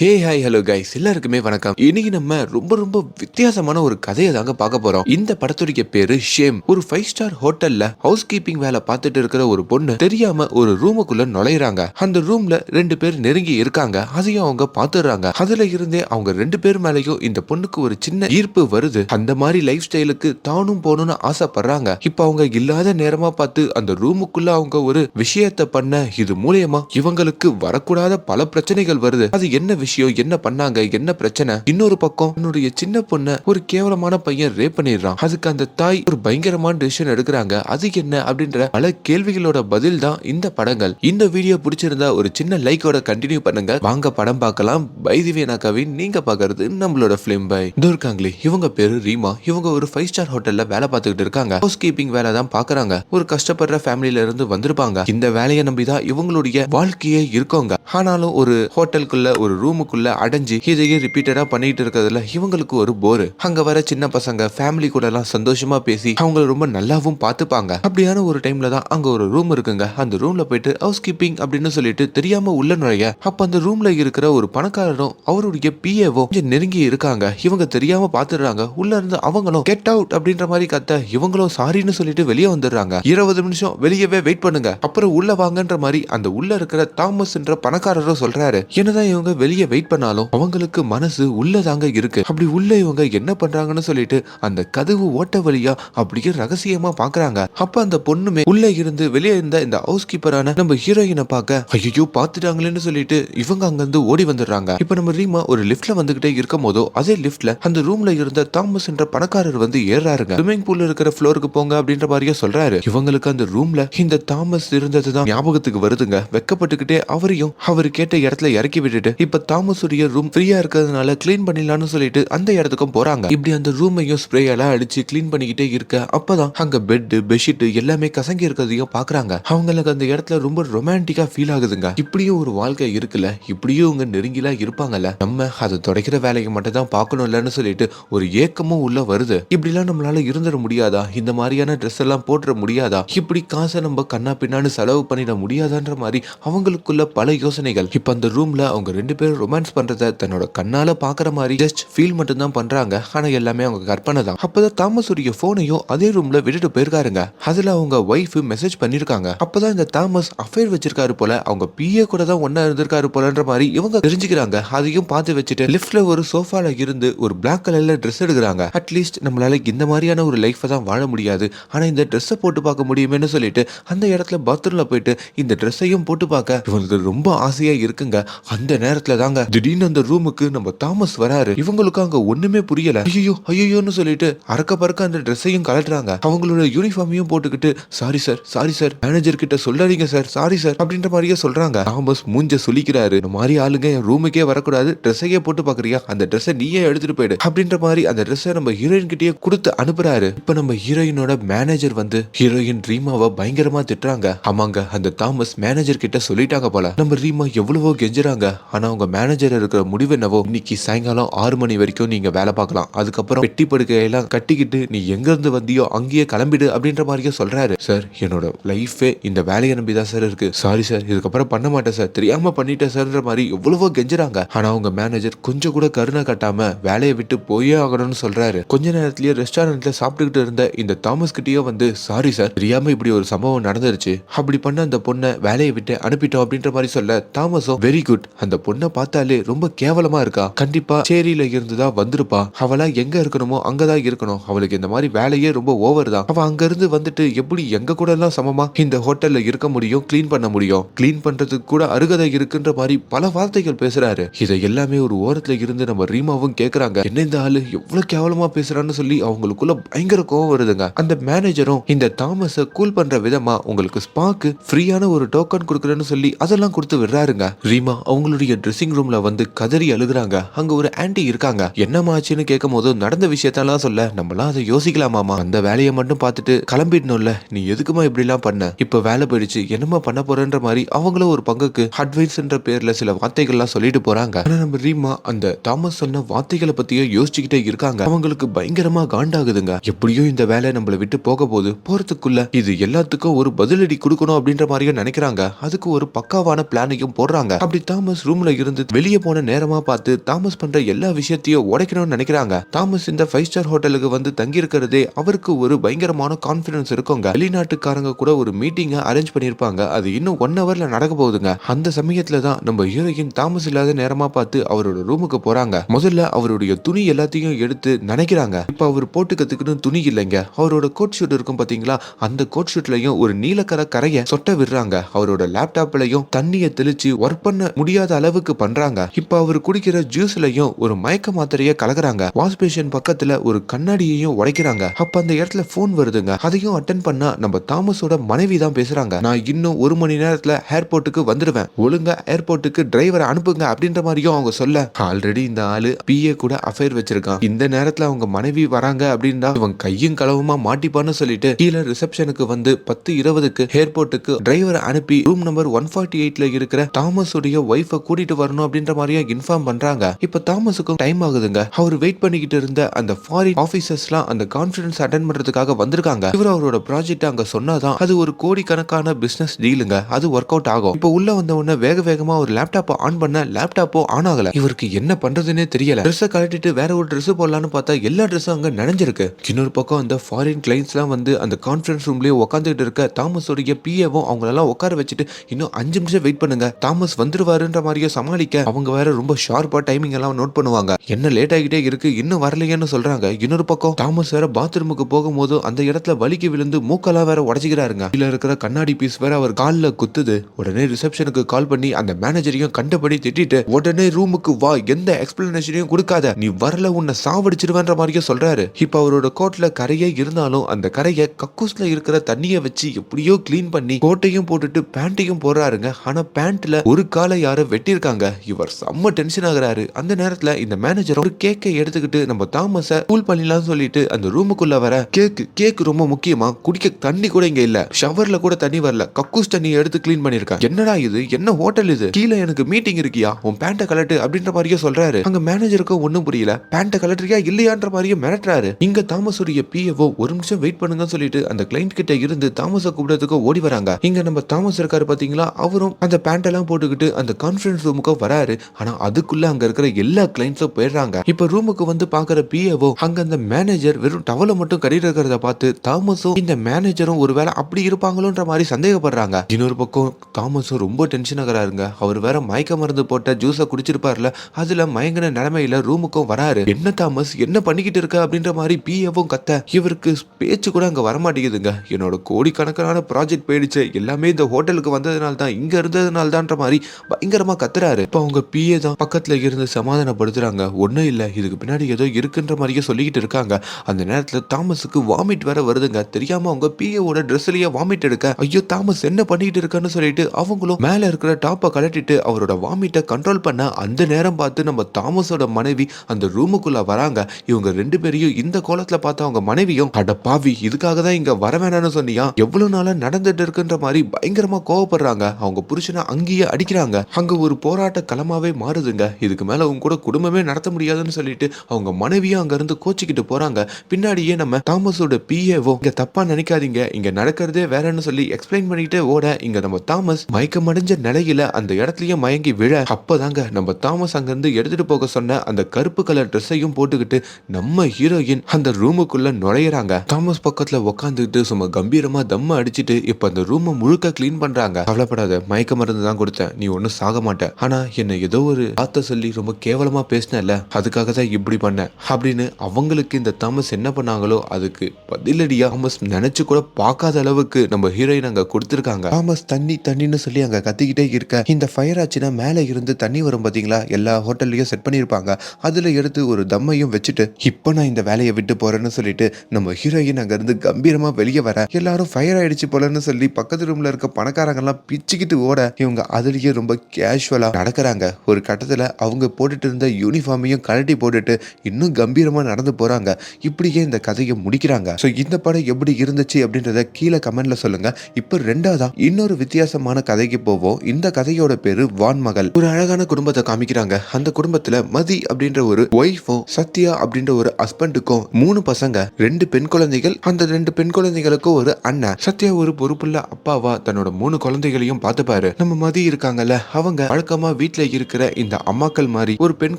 Hey hi hello guys எல்லாருக்குமே வணக்கம். இன்னைக்கு நம்ம ரொம்ப ரொம்ப வித்தியாசமான ஒரு கதையை தாங்க பார்க்க போறோம். இந்த படத்துடைய பேரு ஷேம் ஒரு ஃபைவ் ஸ்டார் ஹோட்டல்ல ஹவுஸ் கீப்பிங் வேலை பார்த்துட்டு இருக்கிற ஒரு பொண்ணு தெரியாம ஒரு ரூமுக்குள்ள நுழையிறாங்க. அந்த ரூம்ல ரெண்டு பேர் நெருங்கி இருக்காங்க. அதையும் அவங்க பாத்துறாங்க அதுல இருந்தே அவங்க ரெண்டு பேர் மேலேயும் இந்த பொண்ணுக்கு ஒரு சின்ன ஈர்ப்பு வருது. அந்த மாதிரி லைஃப் ஸ்டைலுக்கு தானும் போகணும்னு ஆசைப்படுறாங்க. இப்ப அவங்க இல்லாத நேரமா பார்த்து அந்த ரூமுக்குள்ள அவங்க ஒரு விஷயத்தை பண்ண இது மூலியமா இவங்களுக்கு வரக்கூடாத பல பிரச்சனைகள் வருது. அது என்ன விஷயம்? என்ன பண்ணாங்க என்ன பிரச்சனை? இன்னொரு பக்கம் என்னுடைய சின்ன பொண்ண ஒரு கேவலமான பையன் ரேப் பண்ணிடுறான். அதுக்கு அந்த தாய் ஒரு பயங்கரமான டிசிஷன் எடுக்கிறாங்க. அது என்ன அப்படின்ற பல கேள்விகளோட பதில் தான் இந்த படங்கள். இந்த வீடியோ பிடிச்சிருந்தா ஒரு சின்ன லைக்கோட கண்டினியூ பண்ணுங்க. வாங்க படம் பார்க்கலாம். பைதிவேனா கவின். நீங்க பாக்குறது நம்மளோட பிலிம் பை துர்காங்லி இருக்காங்களே இவங்க பேரு ரீமா. இவங்க ஒரு ஃபைவ் ஸ்டார் ஹோட்டல்ல வேலை பார்த்துக்கிட்டு இருக்காங்க. ஹவுஸ் கீப்பிங் வேலை தான் பாக்குறாங்க ஒரு கஷ்டப்படுற ஃபேமிலில இருந்து வந்திருப்பாங்க. இந்த வேலையை நம்பிதான் இவங்களுடைய வாழ்க்கையே இருக்கோங்க. ஆனாலும் ஒரு ஹோட்டலுக்குள்ள ஒரு ரூம் ரூமுக்குள்ள அடைஞ்சு இதையே ரிப்பீட்டடா பண்ணிட்டு இருக்கிறதுல இவங்களுக்கு ஒரு போரு அங்க வர சின்ன பசங்க ஃபேமிலி கூட எல்லாம் சந்தோஷமா பேசி அவங்கள ரொம்ப நல்லாவும் பார்த்துப்பாங்க. அப்படியான ஒரு டைம்ல தான் அங்க ஒரு ரூம் இருக்குங்க. அந்த ரூம்ல போயிட்டு ஹவுஸ் கீப்பிங் அப்படின்னு சொல்லிட்டு தெரியாம உள்ள நுழைய அப்ப அந்த ரூம்ல இருக்கிற ஒரு பணக்காரரும் அவருடைய பிஏவோ கொஞ்சம் நெருங்கி இருக்காங்க. இவங்க தெரியாம பாத்துடுறாங்க உள்ள இருந்து அவங்களும் கெட் அவுட் அப்படின்ற மாதிரி கத்த இவங்களும் சாரின்னு சொல்லிட்டு வெளியே வந்துடுறாங்க. இருபது நிமிஷம் வெளியவே வெயிட் பண்ணுங்க. அப்புறம் உள்ள வாங்கன்ற மாதிரி அந்த உள்ள இருக்கிற தாமஸ் என்ற பணக்காரரும் சொல்றாரு. என்னதான் இவங்க வெளியே வெயிட் பண்ணாலும் அவங்களுக்கு மனசு உள்ளதாங்க இருக்கு. அப்படி உள்ள இவங்க என்ன பண்றாங்கன்னு சொல்லிட்டு அந்த கதவு ஓட்ட வழியா அப்படியே ரகசியமா பாக்குறாங்க. அப்ப அந்த பொண்ணுமே உள்ள இருந்து வெளியே இருந்த இந்த ஹவுஸ் கீப்பரான நம்ம ஹீரோயினை பார்க்க ஐயோ பாத்துட்டாங்களேன்னு சொல்லிட்டு இவங்க அங்க இருந்து ஓடி வந்துடுறாங்க. இப்ப நம்ம ரீமா ஒரு லிஃப்ட்ல வந்துகிட்டே இருக்கும் போதோ அதே லிஃப்ட்ல அந்த ரூம்ல இருந்த தாமஸ் என்ற பணக்காரர் வந்து ஏறாருங்க ஸ்விமிங் பூல்ல இருக்கிற ஃப்ளோருக்கு போங்க அப்படின்ற மாதிரியே சொல்றாரு. இவங்களுக்கு அந்த ரூம்ல இந்த தாமஸ் இருந்ததுதான் ஞாபகத்துக்கு வருதுங்க. வெக்கப்பட்டுக்கிட்டே அவரையும் அவர் கேட்ட இடத்துல இறக்கி விட்டுட்டு இப்ப தாமஸ் ரூம் ஃப்ரீயா இருக்கிறதுனால க்ளீன் பண்ணிடலாம்னு சொல்லிட்டு அந்த இடத்துக்கும் போறாங்க. இப்படி அந்த ரூமையும் ஸ்ப்ரே எல்லாம் அடிச்சு க்ளீன் பண்ணிக்கிட்டே இருக்க அப்பதான் அங்க பெட் பெட்ஷீட் எல்லாமே கசங்கி இருக்கிறதையும் பாக்குறாங்க. அவங்களுக்கு அந்த இடத்துல ரொம்ப ரொமான்டிக்கா ஃபீல் ஆகுதுங்க. இப்படியும் ஒரு வாழ்க்கை இருக்குல்ல? இப்படியும் இவங்க நெருங்கிலாம் இருப்பாங்கல்ல? நம்ம அதை துடைக்கிற வேலையை மட்டும் தான் பார்க்கணும் இல்லைன்னு சொல்லிட்டு ஒரு ஏக்கமும் உள்ள வருது. இப்படிலாம் நம்மளால இருந்துட முடியாதா? இந்த மாதிரியான ட்ரெஸ் எல்லாம் போட்டுற முடியாதா? இப்படி காசை நம்ம கண்ணா பின்னான்னு செலவு பண்ணிட முடியாதான்ற மாதிரி அவங்களுக்குள்ள பல யோசனைகள். இப்ப அந்த ரூம்ல அவங்க ரெண்டு பேரும் ரொமான்ஸ் பண்றத தன்னோட கண்ணால பாக்குற மாதிரி ஜஸ்ட் ஃபீல் மட்டும் தான் பண்றாங்க. ஆனா எல்லாமே அவங்க கற்பனை தான். அப்பதான் தாமஸ் உடைய போனையும் அதே ரூம்ல விட்டுட்டு போயிருக்காருங்க. அதுல அவங்க ஒய்ஃப் மெசேஜ் பண்ணிருக்காங்க. அப்பதான் இந்த தாமஸ் அஃபேர் வச்சிருக்காரு போல அவங்க பிஏ கூட தான் ஒன்னா இருந்திருக்காரு போலன்ற மாதிரி இவங்க தெரிஞ்சுக்கிறாங்க. அதையும் பார்த்து வச்சுட்டு லிஃப்ட்ல ஒரு சோஃபால இருந்து ஒரு பிளாக் கலர்ல ட்ரெஸ் எடுக்கிறாங்க. அட்லீஸ்ட் நம்மளால இந்த மாதிரியான ஒரு லைஃப்பை தான் வாழ முடியாது. ஆனா இந்த ட்ரெஸ்ஸை போட்டு பார்க்க முடியுமேன்னு சொல்லிட்டு அந்த இடத்துல பாத்ரூம்ல போயிட்டு இந்த ட்ரெஸ்ஸையும் போட்டு பார்க்க இவங்களுக்கு ரொம்ப ஆசையா இருக்குங்க. அந்த நேரத்துல தாங்க திடீர்னு அந்த ரூமுக்கு நம்ம தாமஸ் வராரு. இவங்களுக்கு அங்க ஒண்ணுமே புரியல. ஐயோ ஐயோன்னு சொல்லிட்டு அறக்க பறக்க அந்த ட்ரெஸ்ஸையும் கலட்டுறாங்க அவங்களோட யூனிஃபார்மையும் போட்டுக்கிட்டு sorry sir sorry sir manager கிட்ட சொல்லாதீங்க சார் சாரி சார் அப்படின்ற மாதிரியே சொல்றாங்க. தாமஸ் மூஞ்ச சொல்லிக்கிறாரு இந்த மாதிரி ஆளுங்க என் ரூமுக்கே வரக்கூடாது. ட்ரெஸ்ஸையே போட்டு பாக்குறியா? அந்த ட்ரெஸ்ஸை நீயே எடுத்துட்டு போயிடு. அப்படின்ற மாதிரி அந்த ட்ரெஸ்ஸை நம்ம ஹீரோயின் கிட்டேயே கொடுத்து அனுப்புறாரு. இப்ப நம்ம ஹீரோயினோட மேனேஜர் வந்து ஹீரோயின் ரீமாவை பயங்கரமா திட்டுறாங்க. ஆமாங்க அந்த தாமஸ் மேனேஜர் கிட்ட சொல்லிட்டாங்க போல. நம்ம ரீமா எவ்வளவோ கெஞ்சுறாங்க. ஆனா அவங்க மேனேஜர் இருக்கிற முடிவு என்னவோ இன்னைக்கு சாயங்காலம் ஆறு மணி வரைக்கும் நீங்க வேலை பார்க்கலாம். அதுக்கப்புறம் பெட்டி படுக்கையெல்லாம் கட்டிக்கிட்டு நீ எங்க இருந்து வந்தியோ அங்கேயே கிளம்பிடு அப்படின்ற மாதிரியே சொல்றாரு. சார் என்னோட லைஃபே இந்த வேலையை நம்பி தான் சார் இருக்கு. சாரி சார் இதுக்கப்புறம் பண்ண மாட்டேன் சார். தெரியாம பண்ணிட்டேன் சார்ன்ற மாதிரி எவ்வளவோ கெஞ்சுறாங்க. ஆனா அவங்க மேனேஜர் கொஞ்சம் கூட கருணை கட்டாம வேலையை விட்டு போயே ஆகணும்னு சொல்றாரு. கொஞ்ச நேரத்திலேயே ரெஸ்டாரண்ட்ல சாப்பிட்டுக்கிட்டு இருந்த இந்த தாமஸ் கிட்டயோ வந்து சாரி சார் தெரியாம இப்படி ஒரு சம்பவம் நடந்துருச்சு. அப்படி பண்ண அந்த பொண்ணை வேலையை விட்டு அனுப்பிட்டோம் அப்படின்ற மாதிரி சொல்ல தாமஸும் வெரி குட் அந்த பொண்ணை பார்த்து பார்த்தாலே ரொம்ப கேவலமா இருக்கா? கண்டிப்பா சேரியில இருந்துதான் வந்திருப்பா. அவளா எங்க இருக்கணுமோ அங்கதான் இருக்கணும். அவளுக்கு இந்த மாதிரி வேலையே ரொம்ப ஓவர் தான். அவ அங்க இருந்து வந்துட்டு எப்படி எங்க கூட எல்லாம் சமமா? இந்த ஹோட்டல்ல இருக்க முடியும் க்ளீன் பண்ண முடியும். கிளீன் பண்றதுக்கு கூட அருகதை இருக்குன்ற மாதிரி பல வார்த்தைகள் பேசுறாரு. இதை எல்லாமே ஒரு ஓரத்துல இருந்து நம்ம ரீமாவும் கேக்குறாங்க. என்ன இந்த ஆளு? எவ்வளவு கேவலமா பேசுறான்னு சொல்லி அவங்களுக்குள்ள பயங்கர கோவம் வருதுங்க. அந்த மேனேஜரும் இந்த தாமஸ கூல் பண்ற விதமா உங்களுக்கு ஸ்பாக்கு ஃப்ரீயான ஒரு டோக்கன் கொடுக்குறேன்னு சொல்லி அதெல்லாம் கொடுத்து விடுறாருங்க. ரீமா அவங்களுடைய ட்ரெஸ்ஸிங் ரூம்ல வந்து கதறி அழுகுறாங்க. அங்க ஒரு ஆன்ட்டி இருக்காங்க. என்னமாச்சுன்னு கேட்கும் போது நடந்த விஷயத்தெல்லாம் சொல்ல. நம்மளாம் அதை யோசிக்கலாமாமா அந்த வேலையை மட்டும் பார்த்துட்டு கிளம்பிடணும்ல. நீ எதுக்குமா இப்படி எல்லாம் பண்ண? இப்ப வேலை போயிடுச்சு. என்னமா பண்ண போறேன்ற மாதிரி அவங்களும் ஒரு பங்குக்கு அட்வைஸ்ன்ற பேர்ல சில வார்த்தைகள்லாம் சொல்லிட்டு போறாங்க. ஆனா நம்ம ரீமா அந்த தாமஸ் சொன்ன வார்த்தைகளை பத்தியே யோசிச்சுக்கிட்டே இருக்காங்க. அவங்களுக்கு பயங்கரமா காண்டாகுதுங்க. எப்படியோ இந்த வேலை நம்மள விட்டு போக போகுது. போறதுக்குள்ள இது எல்லாத்துக்கும் ஒரு பதிலடி கொடுக்கணும் அப்படின்ற மாதிரியும் நினைக்கிறாங்க. அதுக்கு ஒரு பக்காவான பிளானையும் போடுறாங்க. அப்படி தாமஸ் ரூம்ல இருந்து வெளியே போன நேரமா பார்த்து தாமஸ் பண்ற எல்லா விஷயத்தையும் உடைக்கணும்னு நினைக்கிறாங்க. தாமஸ் இந்த ஃபைவ் ஸ்டார் ஹோட்டலுக்கு வந்து தங்கி இருக்கிறதே அவருக்கு ஒரு பயங்கரமான கான்பிடன்ஸ் இருக்குங்க. வெளிநாட்டுக்காரங்க கூட ஒரு மீட்டிங்க அரேஞ்ச் பண்ணிருப்பாங்க அது இன்னும் ஒன் ஹவர்ல நடக்க போகுதுங்க. அந்த சமயத்துல தான் நம்ம ஹீரோயின் தாமஸ் இல்லாத நேரமா பார்த்து அவரோட ரூமுக்கு போறாங்க. முதல்ல அவருடைய துணி எல்லாத்தையும் எடுத்து நினைக்கிறாங்க. இப்ப அவர் போட்டுக்கிறதுக்குன்னு துணி இல்லைங்க. அவரோட கோட் ஷூட் இருக்கும் பாத்தீங்களா? அந்த கோட் ஷூட்லயும் ஒரு நீலக்கர கரையை சொட்ட விடுறாங்க. அவரோட லேப்டாப்லயும் தண்ணியை தெளிச்சு ஒர்க் பண்ண முடியாத அளவுக்கு பண்றாங்க. இப்ப அவர் குடிக்கிற ஜூஸ்லயும் ஒரு மயக்க மாத்திரைய கலக்குறாங்க. வாஷ் பேஷன் பக்கத்துல ஒரு கண்ணாடியையும் உடைக்கிறாங்க. அப்ப அந்த இடத்துல போன் வருதுங்க. அதையும் அட்டன் பண்ணா நம்ம தாமஸோட மனைவி தான் பேசுறாங்க. நான் இன்னும் ஒரு மணி நேரத்துல ஏர்போர்ட்டுக்கு வந்துடுவேன் ஒழுங்கா ஏர்போர்ட்டுக்கு டிரைவரை அனுப்புங்க அப்படின்ற மாதிரியும் அவங்க சொல்ல. ஆல்ரெடி இந்த ஆளு பிஏ கூட அஃபேர் வச்சிருக்கான். இந்த நேரத்துல அவங்க மனைவி வராங்க அப்படின்னா இவன் கையும் களவுமா மாட்டிப்பான்னு சொல்லிட்டு கீழே ரிசப்ஷனுக்கு வந்து பத்து இருபதுக்கு ஏர்போர்ட்டுக்கு டிரைவரை அனுப்பி ரூம் நம்பர் ஒன் ஃபார்ட்டி எயிட்ல இருக்கிற தாமஸ் உடைய ஒய்ஃபை கூட்டிட்டு வரணும். அப்படின்ற மாதிரியும் இன்ஃபார்ம் பண்றாங்க. இப்ப தாமஸுக்கும் டைம் ஆகுதுங்க. அவர் வெயிட் பண்ணிக்கிட்டு இருந்த அந்த ஃபாரின் ஆபீசர்ஸ்லாம் அந்த கான்ஃபரன்ஸ் அட்டன் பண்றதுக்காக வந்திருக்காங்க. இவர் அவரோட ப்ராஜெக்ட் அங்க சொன்னாதான் அது ஒரு கோடிக்கணக்கான பிசினஸ் டீலுங்க அது ஒர்க் அவுட் ஆகும். இப்போ உள்ள வந்த உடனே வேக வேகமா ஒரு லேப்டாப்பை ஆன் பண்ண லேப்டாப்போ ஆன் ஆகல. இவருக்கு என்ன பண்றதுன்னே தெரியல. ட்ரெஸ்ஸை கழட்டிட்டு வேற ஒரு ட்ரெஸ் போடலான்னு பார்த்தா எல்லா ட்ரெஸ்ஸும் அங்க நனைஞ்சிருக்கு. இன்னொரு பக்கம் அந்த ஃபாரின் கிளைண்ட்ஸ்லாம் வந்து அந்த கான்ஃபரன்ஸ் ரூம்லயே உட்காந்துட்டு இருக்க தாமஸோடைய பிஏவும் அவங்களெல்லாம் உட்கார வச்சுட்டு இன்னும் அஞ்சு நிமிஷம் வெயிட் பண்ணுங்க. தாமஸ் வந்துருவாருன்ற மாதிரியே சமாளிக்க அவங்க வேற ரொம்ப ஷார்ப்பா டைமிங் எல்லாம் நோட் பண்ணுவாங்க. என்ன லேட் ஆகிட்டே இருக்கு இன்னும் வரலையேன்னு சொல்றாங்க. இன்னொரு பக்கம் தாமஸ் வேற பாத்ரூமுக்கு போகும்போது அந்த இடத்துல வலிக்கு விழுந்து மூக்கெல்லாம் வேற உடச்சிக்கிறாருங்க. இதுல இருக்கிற கண்ணாடி பீஸ் வேற அவர் கால்ல குத்துது. உடனே ரிசப்ஷனுக்கு கால் பண்ணி அந்த மேனேஜரையும் கண்டபடி திட்டிட்டு உடனே ரூமுக்கு வா எந்த எக்ஸ்பிளனேஷனையும் கொடுக்காத. நீ வரல உன்னை சாவடிச்சிருவேன்ற மாதிரியும் சொல்றாரு. இப்ப அவரோட கோட்ல கரையே இருந்தாலும் அந்த கரையை கக்கூஸ்ல இருக்கிற தண்ணியை வச்சு எப்படியோ கிளீன் பண்ணி கோட்டையும் போட்டுட்டு பேண்ட்டையும் போடுறாருங்க. ஆனா பேண்ட்ல ஒரு காலை யாரும் வெட்டியிருக்காங்க. இவர் செம்ம டென்ஷன் ஆகுறாரு. அந்த நேரத்துல இந்த மேனேஜர் ஒரு கேக்கை எடுத்துக்கிட்டு நம்ம தாமஸ கூல் பண்ணிடலாம் சொல்லிட்டு அந்த ரூமுக்குள்ள வர கேக் கேக் ரொம்ப முக்கியமா குடிக்க தண்ணி கூட இங்க இல்ல. ஷவர்ல கூட தண்ணி வரல. கக்கூஸ் தண்ணி எடுத்து கிளீன் பண்ணிருக்கேன் என்னடா இது? என்ன ஹோட்டல் இது? கீழே எனக்கு மீட்டிங் இருக்கியா? உன் பேண்ட்டை கலட்டு அப்படின்ற மாதிரியே சொல்றாரு. அங்க மேனேஜருக்கும் ஒண்ணும் புரியல. பேண்ட்டை கலட்டுறியா இல்லையான்ற மாதிரியே மிரட்டுறாரு. இங்க தாமஸுடைய பிஎஃப்ஓ ஒரு நிமிஷம் வெயிட் பண்ணுங்கன்னு சொல்லிட்டு அந்த கிளைண்ட் கிட்ட இருந்து தாமஸை கூப்பிடறதுக்கு ஓடி வராங்க. இங்க நம்ம தாமஸ் இருக்காரு பாத்தீங்களா? அவரும் அந்த பேண்ட் எல்லாம் போட்டுக்கிட்டு அந்த கான்ஃபரன்ஸ் ரூமுக்கு வராரு. ஆனா அதுக்குள்ள அங்க இருக்கிற எல்லா கிளைண்ட்ஸும் போயிடுறாங்க. இப்ப ரூமுக்கு வந்து பாக்குற பிஏவோ அங்க அந்த மேனேஜர் வெறும் டவலை மட்டும் கட்டிட்டு இருக்கிறத பார்த்து தாமஸும் இந்த மேனேஜரும் ஒருவேளை அப்படி இருப்பாங்களோன்ற மாதிரி சந்தேகப்படுறாங்க. இன்னொரு பக்கம் தாமஸும் ரொம்ப டென்ஷன் ஆகிறாருங்க. அவர் வேற மயக்க மருந்து போட்ட ஜூஸை குடிச்சிருப்பார்ல அதுல மயங்கின நிலைமையில ரூமுக்கும் வராரு. என்ன தாமஸ் என்ன பண்ணிக்கிட்டு இருக்க அப்படின்ற மாதிரி பிஏவும் கத்த இவருக்கு பேச்சு கூட அங்க வரமாட்டேங்குதுங்க. என்னோட கோடிக்கணக்கான ப்ராஜெக்ட் போயிடுச்சு. எல்லாமே இந்த ஹோட்டலுக்கு வந்ததுனால தான் இங்க இருந்ததுனால தான்ற மாதிரி பயங்கரமா கத்துறாரு. இப்போ அவங்க பிஏ தான் பக்கத்தில் இருந்து சமாதானப்படுத்துகிறாங்க ஒன்றும் இல்லை. இதுக்கு பின்னாடி ஏதோ இருக்குன்ற மாதிரியே சொல்லிக்கிட்டு இருக்காங்க. அந்த நேரத்தில் தாமஸுக்கு வாமிட் வேற வருதுங்க. தெரியாம அவங்க பிஏவோட ட்ரெஸ்லேயே வாமிட் எடுக்க ஐயோ தாமஸ் என்ன பண்ணிக்கிட்டு இருக்கான்னு சொல்லிட்டு அவங்களும் மேலே இருக்கிற டாப்பை கலட்டிட்டு அவரோட வாமிட்டை கண்ட்ரோல் பண்ண அந்த நேரம் பார்த்து நம்ம தாமஸோட மனைவி அந்த ரூமுக்குள்ள வராங்க. இவங்க ரெண்டு பேரையும் இந்த கோலத்தில் பார்த்து அவங்க மனைவியும் அட பாவி இதுக்காக தான் இங்கே வர வேணாம்னு சொன்னியா? எவ்வளவு நாளாக நடந்துட்டு இருக்குன்ற மாதிரி பயங்கரமாக கோவப்படுறாங்க. அவங்க புருஷனை அங்கேயே அடிக்கிறாங்க. அங்கே ஒரு போராட்ட களமாவே மாறுதுங்க. இதுக்கு மேலே அவங்க கூட குடும்பமே நடத்த முடியாதுன்னு சொல்லிட்டு அவங்க மனைவியும் அங்கேருந்து கோச்சிக்கிட்டு போகிறாங்க பின்னாடியே நம்ம தாமஸோட பிஏவோ இங்கே தப்பாக நினைக்காதீங்க. இங்கே நடக்கிறதே வேறன்னு சொல்லி எக்ஸ்பிளைன் பண்ணிக்கிட்டே ஓட இங்கே நம்ம தாமஸ் மயக்கமடைஞ்ச நிலையில் அந்த இடத்துலயே மயங்கி விழ அப்போதாங்க நம்ம தாமஸ் அங்கேருந்து எடுத்துகிட்டு போக சொன்ன அந்த கருப்பு கலர் ட்ரெஸ்ஸையும் போட்டுக்கிட்டு நம்ம ஹீரோயின் அந்த ரூமுக்குள்ள நுழையிறாங்க. தாமஸ் பக்கத்தில் உட்காந்துக்கிட்டு சும்மா கம்பீரமாக தம்ம அடிச்சிட்டு இப்போ அந்த ரூமை முழுக்க க்ளீன் பண்ணுறாங்க கவலைப்படாத மயக்க மருந்து தான் கொடுத்தேன். நீ ஒன்றும் சாக மாட்டேன் ஆனால் என்ன ஏதோ ஒரு வார்த்தை சொல்லி ரொம்ப கேவலமா பேசினல அதுக்காக தான் இப்படி பண்ண அப்படின்னு அவங்களுக்கு இந்த தாமஸ் என்ன பண்ணாங்களோ அதுக்கு பதிலடியா தாமஸ் நினைச்சு கூட பார்க்காத அளவுக்கு நம்ம ஹீரோயின் அங்க கொடுத்துருக்காங்க. தாமஸ் தண்ணி தண்ணின்னு சொல்லி அங்க கத்திக்கிட்டே இருக்க. இந்த ஃபயர் ஆச்சுன்னா மேலே இருந்து தண்ணி வரும் பாத்தீங்களா? எல்லா ஹோட்டல்லையும் செட் பண்ணியிருப்பாங்க. அதுல எடுத்து ஒரு தம்மையும் வச்சுட்டு இப்போ நான் இந்த வேலையை விட்டு போறேன்னு சொல்லிட்டு நம்ம ஹீரோயின் அங்க இருந்து கம்பீரமா வெளியே வர. எல்லாரும் ஃபயர் ஆயிடுச்சு போலன்னு சொல்லி பக்கத்து ரூம்ல இருக்க பணக்காரங்க எல்லாம் பிச்சுக்கிட்டு ஓட இவங்க அதுலயே ரொம்ப கேஷுவலா நடக்கிறாங்க. ஒரு கட்டத்துல அவங்க போட்டுட்டு இருந்த யூனிஃபார்மையும் கழட்டி போட்டுட்டு இன்னும் கம்பீரமா நடந்து போறாங்க. இப்படியே இந்த கதையை முடிக்கிறாங்க. ஸோ இந்த படம் எப்படி இருந்துச்சு அப்படின்றத கீழே கமெண்ட்ல சொல்லுங்க. இப்போ ரெண்டாவதா இன்னொரு வித்தியாசமான கதைக்கு போவோம். இந்த கதையோட பேரு வான்மகள். ஒரு அழகான குடும்பத்தை காமிக்கிறாங்க. அந்த குடும்பத்துல மதி அப்படின்ற ஒரு ஒய்ஃபும் சத்யா அப்படின்ற ஒரு ஹஸ்பண்டுக்கும் மூணு பசங்க. ரெண்டு பெண் குழந்தைகள். அந்த ரெண்டு பெண் குழந்தைகளுக்கும் ஒரு அண்ணன். சத்யா ஒரு பொறுப்புள்ள அப்பாவா தன்னோட மூணு குழந்தைகளையும் பார்த்துப்பாரு. நம்ம மதி இருக்காங்கல்ல அவங்க வழக்கமா வீட்டு வீட்ல இருக்கிற இந்த அம்மாக்கள் மாதிரி ஒரு பெண்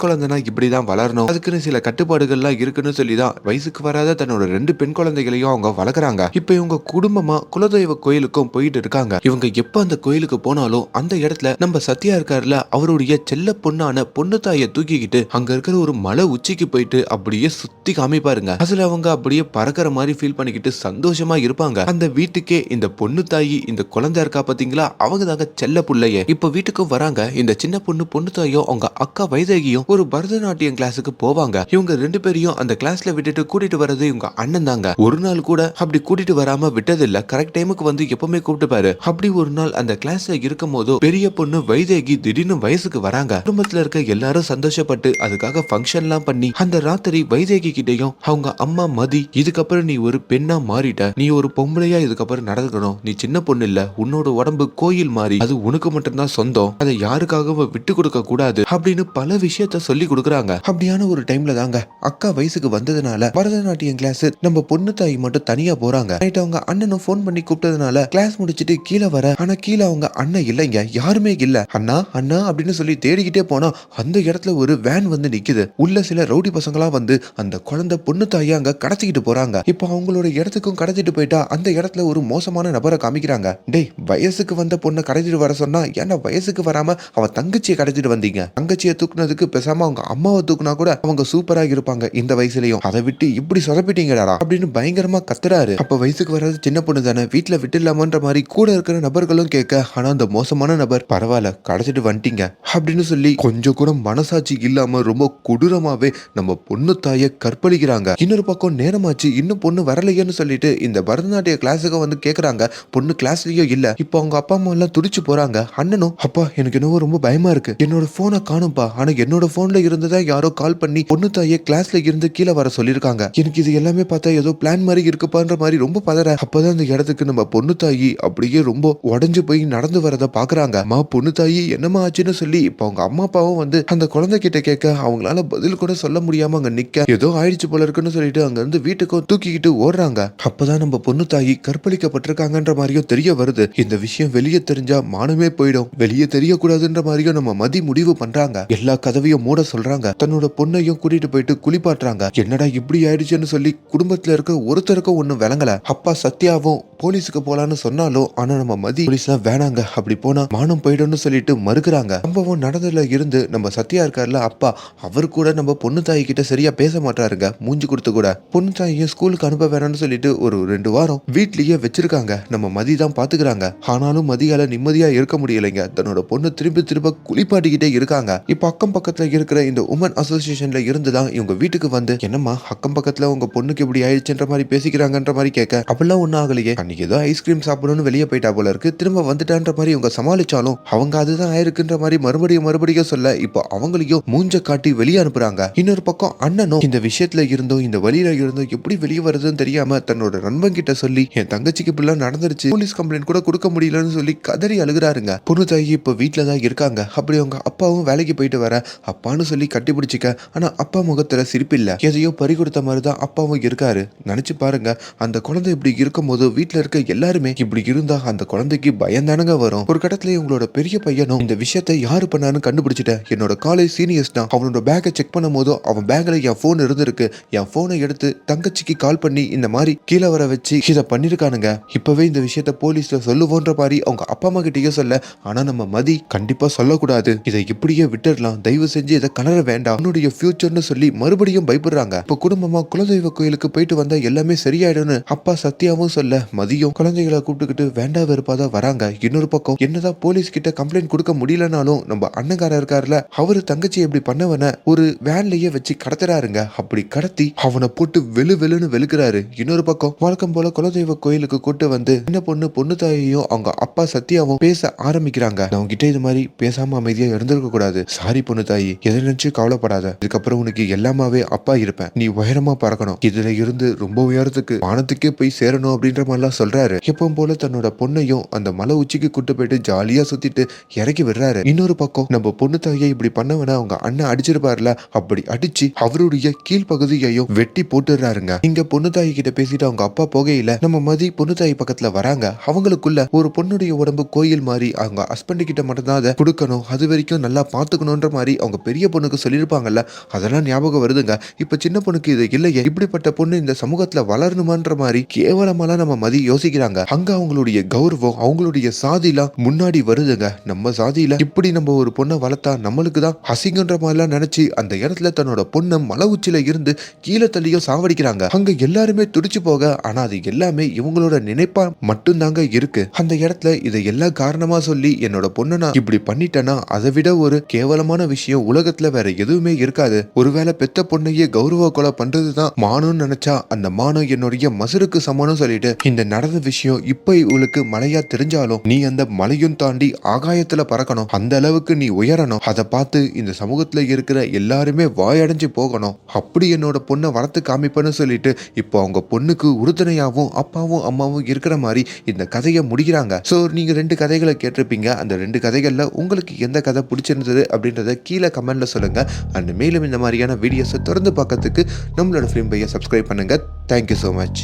குழந்தைனா இப்படிதான் வளரணும். அதுக்குன்னு சில கட்டுப்பாடுகள்லாம் இருக்குன்னு சொல்லி தான் வயசுக்கு வராத தன்னோட ரெண்டு பெண் குழந்தைகளையும் அவங்க வளர்க்குறாங்க. இப்போ இவங்க குடும்பமா குலதெய்வ கோயிலுக்கும் போயிட்டு இருக்காங்க. இவங்க எப்ப அந்த கோயிலுக்கு போனாலும் அந்த இடத்துல நம்ம சத்யா இருக்காருல அவருடைய செல்ல பொண்ணான பொண்ணு தாயை தூக்கிக்கிட்டு அங்க இருக்கிற ஒரு மலை உச்சிக்கு போயிட்டு அப்படியே சுத்தி காமிப்பாருங்க. அதுல அவங்க அப்படியே பறக்கிற மாதிரி ஃபீல் பண்ணிக்கிட்டு சந்தோஷமா இருப்பாங்க. அந்த வீட்டுக்கே இந்த பொண்ணு தாயி இந்த குழந்தை இருக்கா பாத்தீங்களா? அவங்க தாங்க செல்ல பிள்ளைய. இப்ப வீட்டுக்கும் வராங்க. இந்த சின்ன பொண்ணு பொண்ணு தாயும் அவங்க அக்கா வைதேகியும் ஒரு பரதநாட்டியம் கிளாஸுக்கு போவாங்க. இவங்க ரெண்டு பேரையும் அந்த கிளாஸ்ல விட்டுட்டு கூட்டிட்டு வர்றது இவங்க அண்ணன் தாங்க. ஒரு நாள் கூட அப்படி கூட்டிட்டு வராம விட்டதில்ல. கரெக்ட் டைமுக்கு வந்து எப்பவுமே கூப்பிட்டுப்பாரு. அப்படி ஒரு நாள் அந்த கிளாஸ்ல இருக்கும் போதோ பெரிய பொண்ணு வைதேகி திடீர்னு வயசுக்கு வராங்க. குடும்பத்துல இருக்க எல்லாரும் சந்தோஷப்பட்டு அதுக்காக ஃபங்க்ஷன்லாம் பண்ணி அந்த ராத்திரி வைதேகி கிட்டையும் அவங்க அம்மா மதி இதுக்கப்புறம் நீ ஒரு பெண்ணா மாறிட்ட. நீ ஒரு பொம்பளையா இதுக்கப்புறம் நடக்கணும் நீ சின்ன பொண்ணு இல்ல. உன்னோட உடம்பு கோயில் மாறி. அது உனக்கு மட்டும்தான் சொந்தம். அதை யாருக்காகவும் விட்டு கொடுக்க கூடாது அப்படின்னு பல விஷயத்த சொல்லி கொடுக்குறாங்க. அப்படியான ஒரு டைம்ல தாங்க அக்கா வயசுக்கு வந்ததுனால பரதநாட்டியம் கிளாஸ் நம்ம பொண்ணு தாய் மட்டும் தனியா போறாங்க. நைட் அவங்க அண்ணனும் ஃபோன் பண்ணி கூப்பிட்டதுனால கிளாஸ் முடிச்சிட்டு கீழே வர. ஆனா கீழே அவங்க அண்ணன் இல்லைங்க யாருமே இல்ல. அண்ணா அண்ணா அப்படின்னு சொல்லி தேடிக்கிட்டே போனா அந்த இடத்துல ஒரு வேன் வந்து நிக்குது. உள்ள சில ரவுடி பசங்களா வந்து அந்த குழந்தை பொண்ணு தாயை அங்க கடத்திக்கிட்டு போறாங்க. இப்போ அவங்களோட இடத்துக்கும் கடத்திட்டு போயிட்டா அந்த இடத்துல ஒரு மோசமான நபரை காமிக்கிறாங்க. டேய் வயசுக்கு வந்த பொண்ணை கடத்திட்டு வர சொன்னா ஏன்னா வயசுக்கு வராம அவ தங்கச்சியை கடத்திட்டு வந்தீங்க. தங்கச்சியை தூக்குனதுக்கு பேசாம அவங்க அம்மாவை தூக்குனா கூட அவங்க சூப்பராக இருப்பாங்க இந்த வயசுலயும். அதை விட்டு இப்படி சொதப்பிட்டீங்கடா அப்படின்னு பயங்கரமா கத்துறாரு. அப்ப வயசுக்கு வராது சின்ன பொண்ணு தானே. வீட்டுல விட்டுலாமன்ற மாதிரி கூட இருக்கிற நபர்களும் கேட்க ஆனா அந்த மோசமான நபர் பரவாயில்ல கடத்திட்டு வந்துட்டீங்க. அப்படின்னு சொல்லி கொஞ்சம் கூட மனசாட்சி இல்லாம ரொம்ப கொடூரமாவே நம்ம பொண்ணு தாயை கற்பழிக்கிறாங்க. இன்னொரு பக்கம் நேரமாச்சு இன்னும் பொண்ணு வரலையேன்னு சொல்லிட்டு இந்த பரதநாட்டிய கிளாஸுக்கு வந்து கேக்குறாங்க. பொண்ணு கிளாஸ்லயோ இல்ல. இப்போ அவங்க அப்பா அம்மா எல்லாம் துடிச்சு போறாங்க. அண்ணனும் அப்பா எனக்கு என்னவோ ரொம்ப பயமா இருக்கு. என்னோட போனை காணும்பா. ஆனா என்னோட போன்ல இருந்துதான் யாரோ கால் பண்ணி பொண்ணு தாயை கிளாஸ்ல இருந்து கீழே வர சொல்லிருக்காங்க எனக்கு இது எல்லாமே பார்த்தா ஏதோ பிளான் மாதிரி இருக்குப்பான்ற மாதிரி ரொம்ப பதற. அப்பதான் அந்த இடத்துக்கு நம்ம பொண்ணு தாயி அப்படியே ரொம்ப உடஞ்சு போய் நடந்து வரத பாக்குறாங்க அம்மா பொண்ணு தாயி என்னம்மா ஆச்சுன்னு சொல்லி இப்போ அவங்க அம்மா அப்பாவும் வந்து அந்த குழந்தை கிட்ட கேட்க அவங்களால பதில் கூட சொல்ல முடியாம அங்க நிக்க ஏதோ ஆயிடுச்சு போல இருக்குன்னு சொல்லிட்டு அங்க இருந்து வீட்டுக்கும் தூக்கிக்கிட்டு ஓடுறாங்க. அப்பதான் நம்ம பொண்ணு தாயி கற்பழிக்கப்பட்டிருக்காங்கன்ற மாதிரியும் தெரிய வருது. இந்த விஷயம் வெளியே தெரிஞ்சா மானமே போயிடும். வெளியே தெரியக்கூடாதுன்ற மாதிரியும் நம்ம மதி முடிவு பண்றாங்க. எல்லா கதவையும் மூட சொல்றாங்க. தன்னோட பொண்ணையும் கூட்டிட்டு போயிட்டு குளிப்பாட்டுறாங்க. என்னடா இப்படி ஆயிடுச்சுன்னு சொல்லி குடும்பத்துல இருக்க ஒருத்தருக்கும் ஒண்ணும் விளங்கல. அப்பா சத்யாவும் போலீஸுக்கு போலான்னு சொன்னாலும் ஆனா நம்ம மதி போலீஸ்லாம் வேணாங்க அப்படி போனா மானம் போயிடும்னு சொல்லிட்டு மறுக்கிறாங்க. சம்பவம் நடந்ததுல இருந்து நம்ம சத்யா இருக்கார்ல அப்பா அவர் கூட நம்ம பொண்ணு தாய் கிட்ட சரியா பேச மாட்டாருங்க. மூஞ்சி கொடுத்து கூட. பொண்ணு தாயையும் ஸ்கூலுக்கு அனுப்ப வேணாம்னு சொல்லிட்டு ஒரு ரெண்டு வாரம் வீட்லயே வச்சிருக்காங்க. நம்ம மதி தான் பாத்துக்கிறாங்க. ஆனாலும் மதியால நிம்மதியா இருக்க முடியலைங்க. தன்னோட பொண்ணு திரும்ப திரும்ப குளிப்பாட்டிக்கிட்டே இருக்காங்க. இப்ப அக்கம் பக்கத்துல இருக்கிற இந்த உமன் அசோசியேஷன்ல இருந்து தான் இவங்க வீட்டுக்கு வந்து என்னம்மா அக்கம் பக்கத்துல உங்க பொண்ணுக்கு இப்படி ஆயிடுச்சுன்ற மாதிரி பேசிக்கிறாங்கன்ற மாதிரி கேட்க அப்பெல்லாம் ஒன்றும் ஆகலையே. அன்னைக்கு ஏதோ ஐஸ்கிரீம் சாப்பிடணும்னு வெளியே போயிட்டா போல இருக்கு. திரும்ப வந்துட்டான்ற மாதிரி இவங்க சமாளிச்சாலும் அவங்க அதுதான் ஆயிருக்குன்ற மாதிரி மறுபடியும் மறுபடியும் சொல்ல இப்போ அவங்களையும் மூஞ்ச காட்டி வெளியே அனுப்புறாங்க. இன்னொரு பக்கம் அண்ணனும் இந்த விஷயத்துல இருந்தும் இந்த வழியில இருந்தும் எப்படி வெளியே வருதுன்னு தெரியாம தன்னோட நண்பன் கிட்ட சொல்லி என் தங்கச்சிக்கு இப்படிலாம் நடந்துருச்சு. போலீஸ் கம்ப்ளைண்ட் கூட கொடுக்க முடியலன்னு சொல்லி கதறி அழுகுறாருங்க. பொண்ணு தாயி இப்போ வீட்டில் தான் இருக்காங்க. அப்படி அவங்க அப்பாவும் வேலைக்கு போயிட்டு வர அப்பான்னு சொல்லி கட்டி பிடிச்சிக்க ஆனா அப்பா முகத்துல சிரிப்பில்ல. எதையோ பறி கொடுத்த மாதிரி தான் அப்பாவும் இருக்காரு. நினைச்சு பாருங்க அந்த குழந்தை இப்படி இருக்கும்போது வீட்டில் இருக்க எல்லாருமே இப்படி இருந்தா அந்த குழந்தைக்கு பயந்தானுங்க வரும். ஒரு கட்டத்துல இவங்களோட பெரிய பையனும் இந்த விஷயத்தை யாரு பண்ணான்னு கண்டுபிடிச்சிட்டேன். என்னோட காலேஜ் சீனியர்ஸ் தான். அவனோட பேக்கை செக் பண்ணும் போதும் அவன் பேக்ல என் போன் இருந்திருக்கு. என் போனை எடுத்து தங்கச்சிக்கு கால் பண்ணி இந்த மாதிரி கீழே வர வச்சு இதை பண்ணிருக்கானுங்க. இப்பவே இந்த விஷயத்த போலீஸ்ல சொல்லுவோன்ற மாதிரி அவங்க அப்பா அம்மா கிட்டயே சொல்ல. ஆனா நம்ம மதி கண்டிப்பா சொல்லக்கூடாது. இதை இப்படியே விட்டுடலாம் தயவு செஞ்சு இதை கலர வேண்டாம். உன்னுடைய ஃபியூச்சர்னு சொல்லி மறுபடியும் பயப்படுறாங்க. இப்ப குடும்பமா குலதெய்வ கோயிலுக்கு போயிட்டு வந்தா எல்லாமே சரியாயிடும்னு அப்பா சத்யாவும் சொல்ல மதியம் குழந்தைகளை கூப்பிட்டுக்கிட்டு வேண்டா வெறுப்பாத வராங்க. இன்னொரு பக்கம் என்னதான் போலீஸ் கிட்ட கம்ப்ளைண்ட் கொடுக்க முடியலனாலும் நம்ம அண்ணங்கார இருக்காருல அவரு தங்கச்சி இப்படி பண்ணவன ஒரு வேன்லயே வச்சு கடத்துறாருங்க. அப்படி கடத்தி அவனை போட்டு வெளு வெளுன்னு வெளுக்கிறாரு. இன்னொரு பக்கம் வழக்கம் போல குலதெய்வ கோயிலுக்கு கூட்டு வந்து சின்ன பொண்ணு பொண்ணு தாயையும் அவங்க அப்பா சத்யாவும் பேச ஆரம்பிக்கிறாங்க. அவங்க கிட்ட இது மாதிரி பேசாம அமைதியா இருந்திருக்க கூடாது. சாரி பொண்ணு தாயி. எதை நினைச்சு கவலைப்படாத. இதுக்கப்புறம் உனக்கு எல்லாமாவே அப்பா இருப்பேன். நீ உயரமா பறக்கணும். இதுல இருந்து ரொம்ப உயரத்துக்கு வானத்துக்கே போய் சேரணும் அப்படின்ற மாதிரிலாம் சொல்றாரு. எப்பவும் போல தன்னோட பொண்ணையும் அந்த மலை உச்சிக்கு கூட்டு போயிட்டு ஜாலியா சுத்திட்டு இறக்கி விடுறாரு. இன்னொரு பக்கம் நம்ம பொண்ணு தாயை இப்படி பண்ணவன அவங்க அண்ணன் அடிச்சிருப்பாருல அப்படி அடிச்சு அவருடைய கீழ்ப்பகுதியையும் வெட்டி போட்டுறாருங்க இங்க பொண்ணு தாய் கிட்ட பேசிட்டு அவங்க அப்பா போகையில நம்ம மதி பொண்ணு தாய் பக்கத்துல வராங்க. அவங்களுக்குள்ள ஒரு பொண்ணுடைய உடம்பு கோயில் மாதிரி அவங்க ஹஸ்பண்ட் கிட்ட மட்டும்தான் அதை கொடுக்கணும். இருக்கணும் அது வரைக்கும் நல்லா பார்த்துக்கணுன்ற மாதிரி அவங்க பெரிய பொண்ணுக்கு சொல்லியிருப்பாங்கல்ல அதெல்லாம் ஞாபகம் வருதுங்க. இப்போ சின்ன பொண்ணுக்கு இது இல்லையே இப்படிப்பட்ட பொண்ணு இந்த சமூகத்தில் வளரணுமான்ற மாதிரி கேவலமாலாம் நம்ம மதி யோசிக்கிறாங்க. அங்க அவங்களுடைய கௌரவம் அவங்களுடைய சாதிலாம் முன்னாடி வருதுங்க. நம்ம சாதியில இப்படி நம்ம ஒரு பொண்ணை வளர்த்தா நம்மளுக்கு தான் அசிங்கன்ற மாதிரிலாம் நினைச்சு அந்த இடத்துல தன்னோட பொண்ணை மலை உச்சியில் இருந்து கீழே தள்ளியோ சாவடிக்கிறாங்க. அங்க எல்லாருமே துடிச்சு போக ஆனா அது எல்லாமே இவங்களோட நினைப்பா மட்டும்தாங்க இருக்கு. அந்த இடத்துல இதை எல்லாம் காரணமா சொல்லி என்னோட பொண்ணை நான் இப்படி பண்ணிட்டேன்னா அதை விட ஒரு கேவலமான விஷயம் உலகத்துல வேற எதுவுமே இருக்காது. ஒருவேளை பெத்த பொண்ணையே கௌரவ கொலை பண்றதுதான் மானும் நினைச்சா அந்த மானம் என்னுடைய மசுருக்கு சமானம் சொல்லிட்டு இந்த நடந்த விஷயம் இப்ப இவளுக்கு மலையா தெரிஞ்சாலும் நீ அந்த மலையும் தாண்டி ஆகாயத்துல பறக்கணும். அந்த அளவுக்கு நீ உயரணும். அதை பார்த்து இந்த சமூகத்துல இருக்கிற எல்லாருமே வாயடைஞ்சு போகணும். அப்படி என்னோட பொண்ணை வளர்த்து காமிப்பேன்னு சொல்லிட்டு இப்போ அவங்க பொண்ணுக்கு உறுதுணையாவும் அப்பாவும் அம்மாவும் இருக்கிற மாதிரி இந்த கதையை முடிக்கிறாங்க. ஸோ நீங்க ரெண்டு கதைகளை கேட்டிருப்பீங்க. அந்த ரெண்டு கதைகள்ல உங்களுக்கு எந்த கதை பிடிச்சிருந்தது அப்படின்றத கீழே கமெண்ட்டில் சொல்லுங்கள் அண்ட் மேலும் இந்த மாதிரியான வீடியோஸை தொடர்ந்து பார்க்கறதுக்கு நம்மளோட ஃபிலிம் பையை சப்ஸ்கிரைப் பண்ணுங்கள் தேங்க்யூ ஸோ மச்